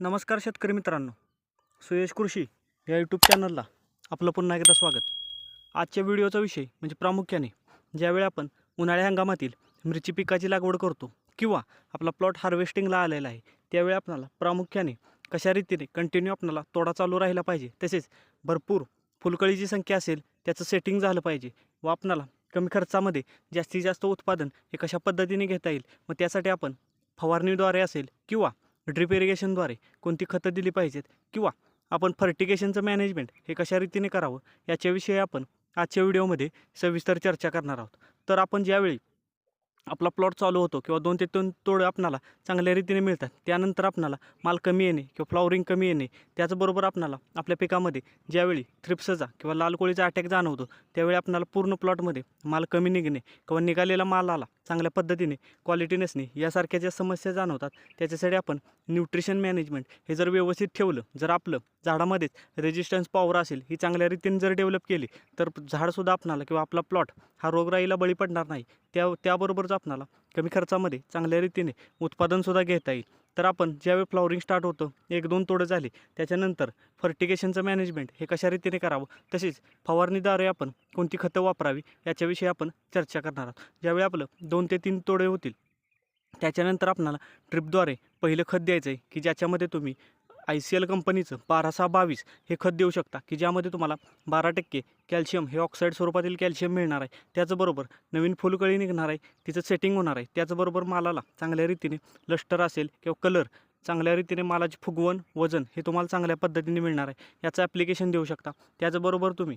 नमस्कार शेतकरी मित्रांनो. सुयश कृषी या यूट्यूब चॅनलला आपलं पुन्हा एकदा स्वागत. आजच्या व्हिडिओचा विषय म्हणजे प्रामुख्याने ज्यावेळी आपण उन्हाळी हंगामातील मिरची पिकाची लागवड करतो किंवा आपला प्लॉट हार्वेस्टिंगला आलेला आहे त्यावेळी आपल्याला प्रामुख्याने कशा रीतीने कंटिन्यू आपल्याला तोडा चालू राहिला पाहिजे तसेच भरपूर फुलकळीची संख्या असेल त्याचं सेटिंग झालं पाहिजे व आपणाला कमी खर्चामध्ये जास्तीत जास्त उत्पादन हे कशा पद्धतीने घेता येईल मग त्यासाठी आपण फवारणीद्वारे असेल किंवा ड्रिप इरिगेशनद्वारे कोणती खतं दिली पाहिजेत किंवा आपण फर्टिगेशनचं मॅनेजमेंट हे कशा रीतीने करावं याच्याविषयी आपण आजच्या व्हिडिओमध्ये सविस्तर चर्चा करणार आहोत. तर आपण ज्यावेळी आपला प्लॉट चालू होतो किंवा दोन ते दोन तोडं आपणाला चांगल्या रीतीने मिळतात त्यानंतर आपणाला माल कमी येणे किंवा फ्लॉवरिंग कमी येणे त्याचबरोबर आपणाला आपल्या पिकामध्ये ज्यावेळी थ्रिप्सचा किंवा लाल कोळीचा अटॅक जाणवतो त्यावेळी आपणाला पूर्ण प्लॉटमध्ये माल कमी निघणे किंवा निघालेला माल आला चांगल्या पद्धतीने क्वालिटी नसणे यासारख्या ज्या समस्या जाणवतात त्याच्यासाठी आपण न्यूट्रिशन मॅनेजमेंट हे जर व्यवस्थित ठेवलं जर आपलं झाडामध्येच रेजिस्टन्स पॉवर असेल ही चांगल्या रीतीने जर डेव्हलप केली तर झाडसुद्धा आपणाला किंवा आपला प्लॉट हा रोगराईला बळी पडणार नाही. त्या त्याबरोबरच आपणाला कमी खर्चामध्ये चांगल्या रीतीने उत्पादनसुद्धा घेता येईल. तर आपण ज्यावेळी फ्लॉवरिंग स्टार्ट होतं एक दोन तोडं झाले त्याच्यानंतर फर्टिगेशनचं मॅनेजमेंट हे कशा रीतीने करावं तसेच फवारणीद्वारे आपण कोणती खतं वापरावी याच्याविषयी आपण चर्चा करणार आहोत. ज्यावेळी आपलं दोन ते तीन तोडे होतील त्याच्यानंतर आपणाला ड्रिपद्वारे पहिलं खत द्यायचं आहे की ज्याच्यामध्ये तुम्ही आय सी एल कंपनीचं बारा सहा बावीस हे खत देऊ शकता की ज्यामध्ये तुम्हाला बारा टक्के कॅल्शियम हे ऑक्साईड स्वरूपातील कॅल्शियम मिळणार आहे. त्याचबरोबर नवीन फुलकळी निघणार आहे. तिचं सेटिंग होणार आहे. त्याचबरोबर मालाला चांगल्या रीतीने लष्टर असेल किंवा कलर चांगल्या रीतीने मालाची फुगवण वजन हे तुम्हाला चांगल्या पद्धतीने मिळणार आहे. याचं ॲप्लिकेशन देऊ शकता. त्याचबरोबर तुम्ही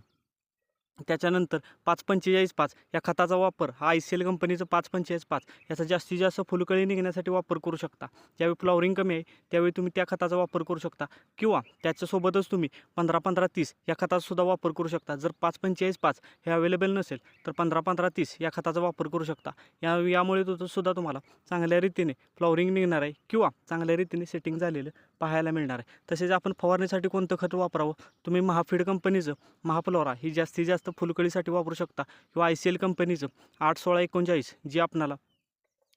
त्याच्यानंतर पाच पंचेचाळीस पाच या खताचा वापर हा आय सी एल कंपनीचं पाच पंचेचाळीस पाच याचा जास्तीत जास्त फुलकळी निघण्यासाठी वापर करू शकता. ज्यावेळी फ्लॉवरिंग कमी आहे त्यावेळी तुम्ही त्या खताचा वापर करू शकता. किंवा त्याच्यासोबतच तुम्ही पंधरा पंधरा तीस या खताचासुद्धा वापर करू शकता. जर पाच पंचेचाळीस पाच हे अवेलेबल नसेल तर पंधरा पंधरा तीस या खताचा वापर करू शकता. या यामुळे तो सुद्धा तुम्हाला चांगल्या रीतीने फ्लॉवरिंग निघणार आहे किंवा चांगल्या रीतीने सेटिंग झालेलं पाहायला मिळणार आहे. तसेच आपण फवारणीसाठी कोणतं खत वापरावं? तुम्ही महाफीड कंपनीचं महाफ्लोरा ही जास्तीत जास्त फुलकळीसाठी वापरू शकता. किंवा आय सी एल कंपनीचं आठ सोळा एकोणचाळीस जी आपणाला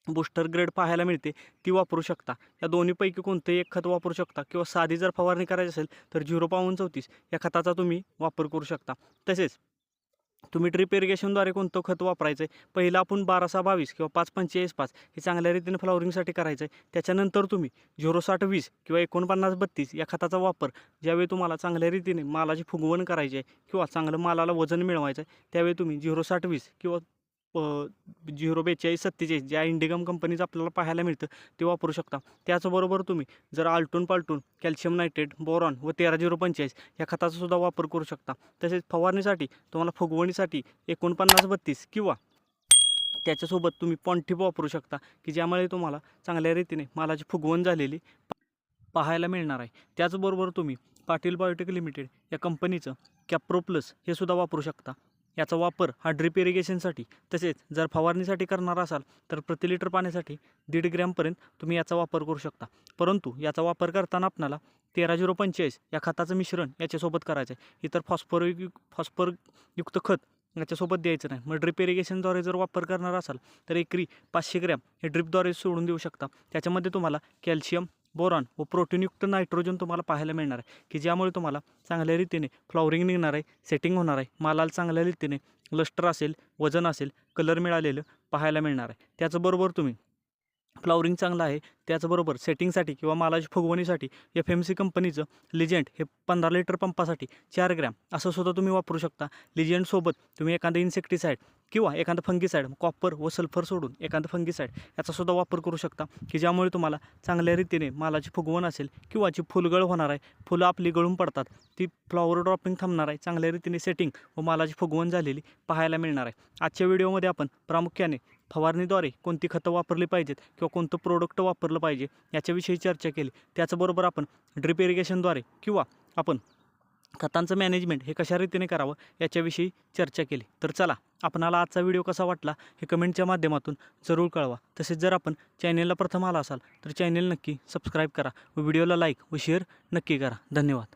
बूस्टर ग्रेड पाहायला मिळते ती वापरू शकता. या दोन्हीपैकी कोणतंही एक खत वापरू शकता. किंवा साधी जर फवारणी करायची असेल तर झिरो पाऊन चौतीस या खताचा तुम्ही वापर करू शकता. तसेच तुम्ही ड्रिप इरिगेशनद्वारे कोणतं खत वापरायचं आहे पहिलं आपण बारा सहा बावीस किंवा पाच पंचेचाळीस पाच हे चांगल्या रीतीने फ्लॉवरिंगसाठी करायचं आहे त्याच्यानंतर तुम्ही झिरो साठ वीस किंवा एकोणपन्नास बत्तीस या खताचा वापर ज्यावेळी तुम्हाला चांगल्या रीतीने मालाची फुगवण करायची आहे किंवा चांगलं मालाला वजन मिळवायचं आहे त्यावेळी तुम्ही झिरो साठ वीस किंवा झिरो बेचाळीस सत्तेचाळीस ज्या इंडिगम कंपनीचं आपल्याला पाहायला मिळतं ते वापरू शकता. त्याचबरोबर तुम्ही जर आलटून पालटून कॅल्शियम नायट्रेट बोरॉन व तेरा झिरो पंचेचाळीस या खताचा सुद्धा वापर करू शकता. तसेच फवारणीसाठी तुम्हाला फुगवणीसाठी एकोणपन्नास बत्तीस किंवा त्याच्यासोबत तुम्ही पॉन्टिप वापरू शकता की ज्यामुळे तुम्हाला चांगल्या रीतीने मालाची फुगवण झालेली पाहायला मिळणार आहे. त्याचबरोबर तुम्ही पाटील बायोटेक लिमिटेड या कंपनीचं कॅप्रो प्लस हे सुद्धा वापरू शकता. याचा वापर हा ड्रिप इरिगेशनसाठी तसेच जर फवारणीसाठी करणार असाल तर प्रति लिटर पाण्यासाठी दीड ग्रॅमपर्यंत तुम्ही याचा वापर करू शकता. परंतु याचा वापर करताना आपणाला तेरा झिरो पंचेचाळीस या खताचं मिश्रण याच्यासोबत करायचं आहे इतर फॉस्फर फॉस्फरयुक्त खत याच्यासोबत द्यायचं नाही. मग ड्रिप इरिगेशनद्वारे जर वापर करणार असाल तर एकरी पाचशे ग्रॅम हे ड्रिपद्वारे सोडून देऊ शकता. त्याच्यामध्ये तुम्हाला कॅल्शियम बोरॉन व प्रोटीनयुक्त नायट्रोजन तुम्हाला पाहायला मिळणार आहे की ज्यामुळे तुम्हाला चांगल्या रीतीने फ्लॉवरिंग निघणार आहे सेटिंग होणार आहे मालाला चांगल्या रीतीने लष्टर असेल वजन असेल कलर मिळालेलं पाहायला मिळणार आहे. त्याचबरोबर तुम्ही फ्लॉवरिंग चांगलं आहे त्याचबरोबर सेटिंगसाठी किंवा मालाची फुगवणीसाठी एफ एम सी कंपनीचं लिजेंट हे पंधरा लिटर पंपासाठी चार ग्रॅम असं सुद्धा तुम्ही वापरू शकता. लिजेंटसोबत तुम्ही एखादं इन्सेक्टिसाईड किंवा एखादं फंगीसाईड कॉपर व सल्फर सोडून एखादं फंगीसाईड याचासुद्धा वापर करू शकता. की ज्यामुळे तुम्हाला चांगल्या रीतीने मालाची फुगवण असेल किंवा जी फुलगळ होणार आहे फुलं आपली गळून पडतात ती फ्लॉवर ड्रॉपिंग थांबणार आहे चांगल्या रीतीने सेटिंग व मालाची फुगवण झालेली पाहायला मिळणार आहे. आजच्या व्हिडिओमध्ये आपण प्रामुख्याने फवारणीद्वारे कोणती खतं वापरली पाहिजेत किंवा कोणतं प्रोडक्ट वापरलं पाहिजे याच्याविषयी चर्चा केली. त्याचबरोबर आपण ड्रिप इरिगेशनद्वारे किंवा आपण खतांचं मॅनेजमेंट हे कशा रीतीने करावं याच्याविषयी चर्चा केली. तर चला आपणाला आजचा व्हिडिओ कसा वाटला हे कमेंटच्या माध्यमातून जरूर कळवा. तसेच जर आपण चॅनेलला प्रथम आला असाल तर चॅनेल नक्की सबस्क्राईब करा व व्हिडिओला लाईक व शेअर नक्की करा. धन्यवाद.